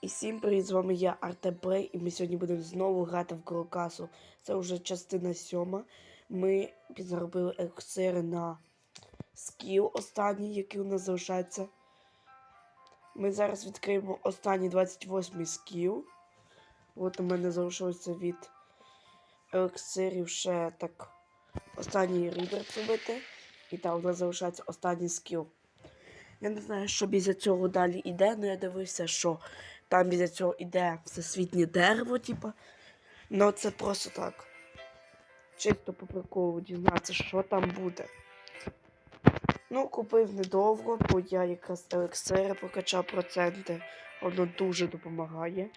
І всім привіт, з вами я Артем Плей, і ми сьогодні будемо знову грати в Крокасу. Це вже частина сьома. Ми підзаробили елексири на скіл останній, який у нас залишається. Ми зараз відкриємо останній 28 скіл. От у мене залишилося від елексирів ще так останній рідер зробити. І там у нас залишається останній скіл. Я не знаю, що біля цього далі іде, але я дивився, що там біля цього іде всесвітнє дерево, типа. Ну це просто так. Чисто по приколу дізнатися, що там буде. Ну, купив недовго, бо я якраз елексири прокачав проценти. Воно дуже допомагає.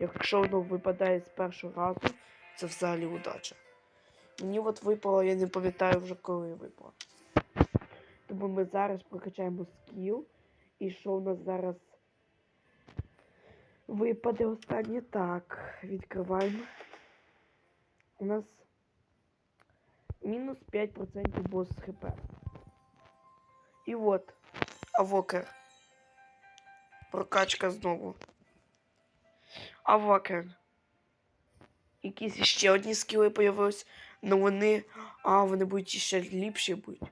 Якщо воно випадає з першого разу, це взагалі удача. Мені от випало, я не пам'ятаю вже коли випало. Тому ми зараз прокачаємо скіл. І що у нас зараз випаде останнє? Так, відкриваємо. У нас мінус 5% бос хп. І от, авокер. Прокачка знову. Авокер. Якісь ще одні скіли появились, але вони. А, вони будуть ще ліпші будуть.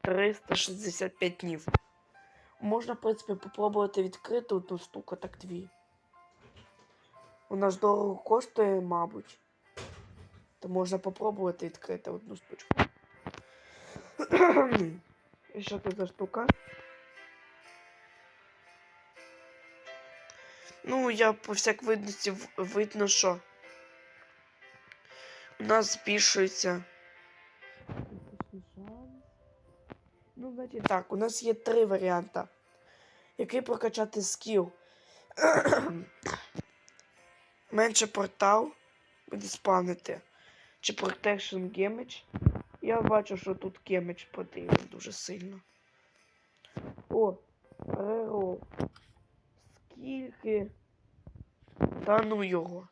365 днів. Можна, в принципі, попробувати відкрити одну штуку, так дві. Вона ж дорого коштує, мабуть. То можна попробувати відкрити одну штучку. І що це за штука? Ну, я по всяк видності видно, що у нас збільшується. Ну, значить так, у нас є три варіанти. Який прокачати скіл? Менше портал буде спавнити. Чи Protection Damage. Я бачу, що тут Damage потрібен дуже сильно. О, Реро. Скільки? Та ну його.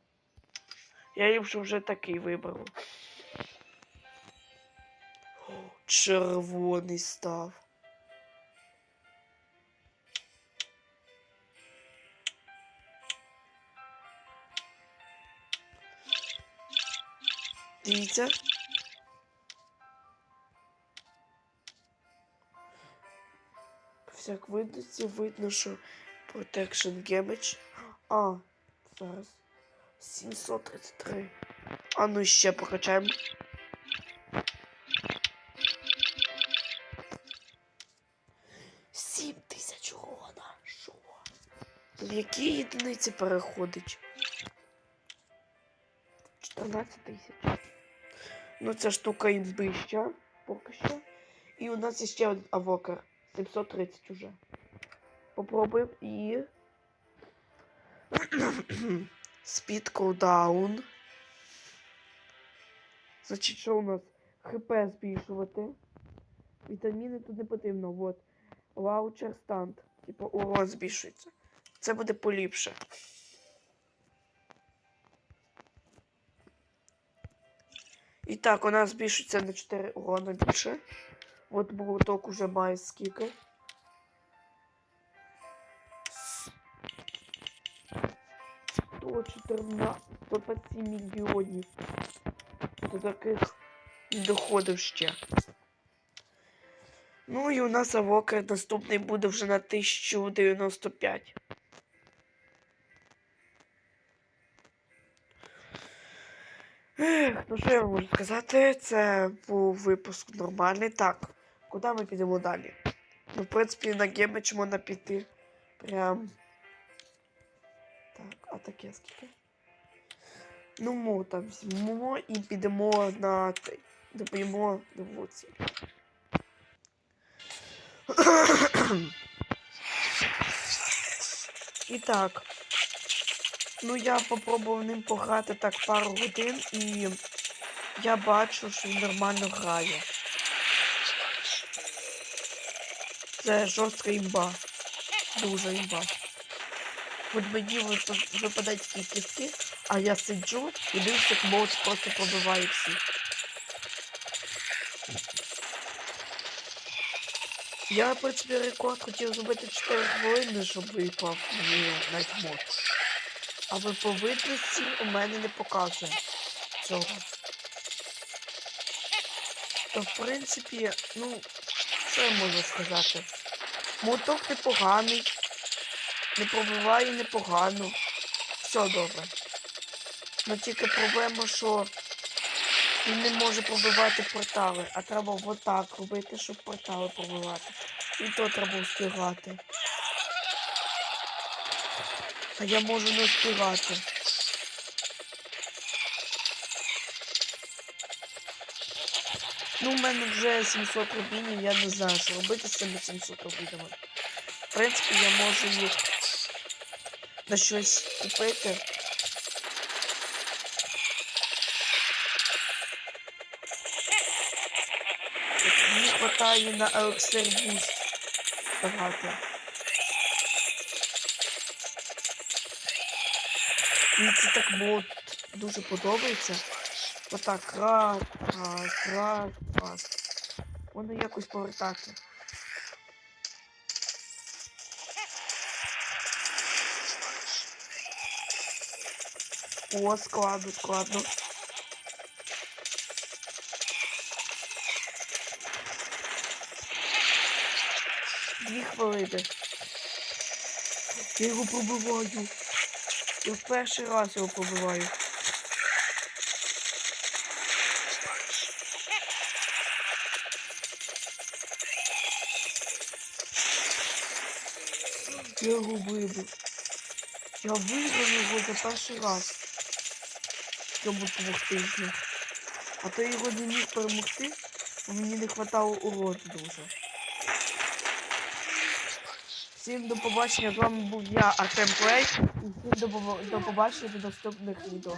Я ліпше вже такий виберу. О, Червоний став. Дивіться. Всяк видності видно, що Protection Damage. А, зараз. 733. А ну ще покачаємо. Сім тисяч урона. Що? В які єдиниці переходить? 14 тисяч. Ну, ця штука імбища поки що. І у нас є ще один авокер. 730 уже. Попробуємо і. Speed cooldown. Значить, що у нас? ХП збільшувати. Вітаміни тут не потрібно. Вот. Лаучер станд. Типу урон збільшується. Це буде поліпше. І так, у нас збільшується на 4 урона більше. От болоток уже має скільки. Чотирнадцять, 127 мільйонів. До таких доходів ще. Ну і у нас авокер наступний буде вже на 1095. Ну що я можу сказати? Це був випуск нормальний. Так, куди ми підемо далі? Ну, в принципі, на Гемич можна піти. Прям. Так, а таке скільки? Ну, ми там візьмемо і підемо на цей. Доб'ємо до вулиці. І так. Ну, я попробував ним пограти так пару годин і я бачу, що він нормально грає. Це жорстка імба. Дуже імба. От мені вип- випадають такі кістки, а я сиджу і дивлюся, як молот просто пробиває всіх. Я, в принципі, рекорд хотів зробити 4 хвилини, щоб випав мені навіть мод. Але по видності у мене не показує цього. То, в принципі, ну, що я можу сказати? Моток непоганий, не пробиває непогано. Все добре. Ну тільки проблема, що він не може пробивати портали, а треба отак робити, щоб портали пробивати. І то треба встигати. Я можу не встигати. Ну, у мене вже 700 рубінів, я не знаю, що робити з цими 700 рубінами. В принципі, я можу їх на щось купити. Мені хватає на елексир буст багато. Мені це так мод дуже подобається. Отак раз, раз, раз, раз. Воно якось повертати. О, складно, складно. Дві хвилини. Я його пробиваю. Я в перший раз його пробиваю. Я його вибив. Я виграв його за перший раз. Цьому двох тижнях. А то його не міг перемогти, бо мені не хватало уроду дуже. Всім до побачення, з вами був я, Артем Плей, і всім до, побачення до наступних відео.